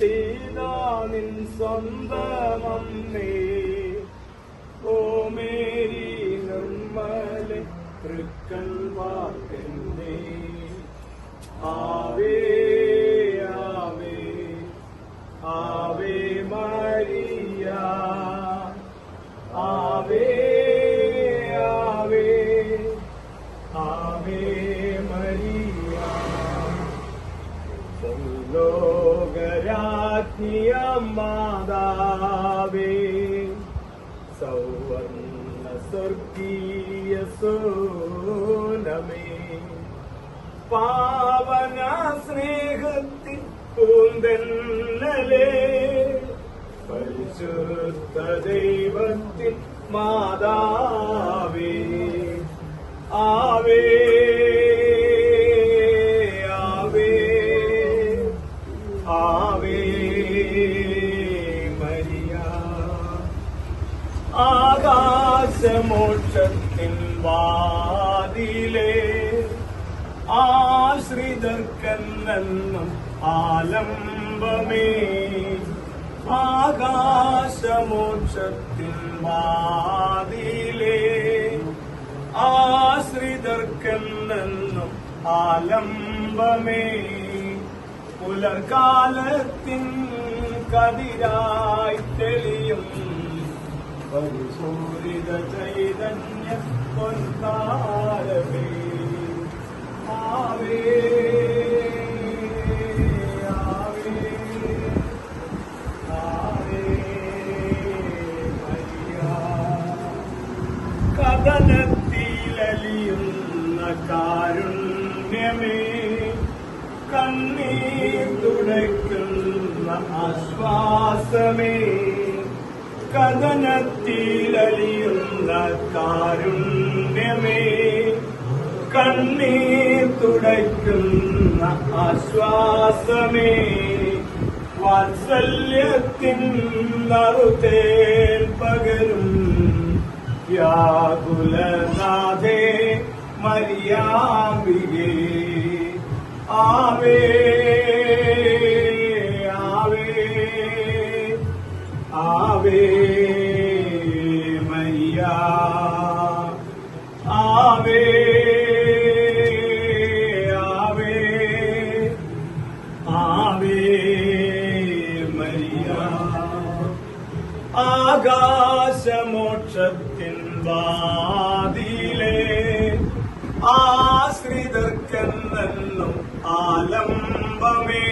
തീതാ നിൻ സ്വന്തമമ്മേ ഓ ലോകരാജ്ഞിയ മാതാവേ സൗവർണ സ്വർഗീയ സോനമേ പാവന സ്നേഹത്തിൽ പൂന്തന്നലേ. പരിശുദ്ധ ദൈവത്തിൽ മാതാവേ. ആവേ ആവേ മരിയ. ആകാശമോക്ഷത്തിൻ വാതിലേ ആശ്രിതർക്കെന്നും ആലംബമേ. ആകാശമോക്ഷത്തിൻ വാതിലേ ആശ്രിതർക്കെന്നും ആലംബമേ. പുലർകാലത്തിൻ കതിരായി തെളിയും. പരിശോധിത ചൈതന്യ പൊൻകാലമേ ആവേ കാരുണ്യമേ കണ്ണീർ ആശ്വാസമേ കഥനത്തിലലിയുന്ന കാരുണ്യമേ. കണ്ണീർ തുടയ്ക്കുന്ന ആശ്വാസമേ. വാത്സല്യത്തിൻ നറുതേൽ പകരും വ്യാകുലനാഥേ മരിയാമ്പികേ ആവേ ആവേ ആവേ ആവേ മരിയ. ആകാശമോക്ഷത്തിൻ വാതിലേ ആശ്രിതർക്കെന്നെന്നും ആലംബമേ.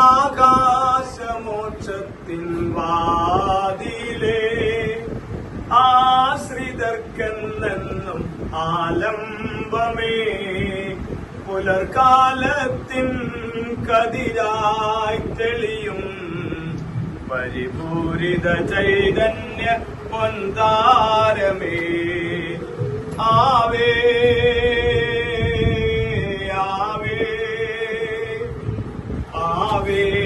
ആകാശമോക്ഷത്തിൻ വാതിലേ ആശ്രിതർക്കെന്നും ആലംബമേ. പുലർകാലത്തിൻ കതിരായി തെളിയും പരിപൂരിത ചൈതന്യ പൊന്താരമേ ആവേ ആവേ ആവേ.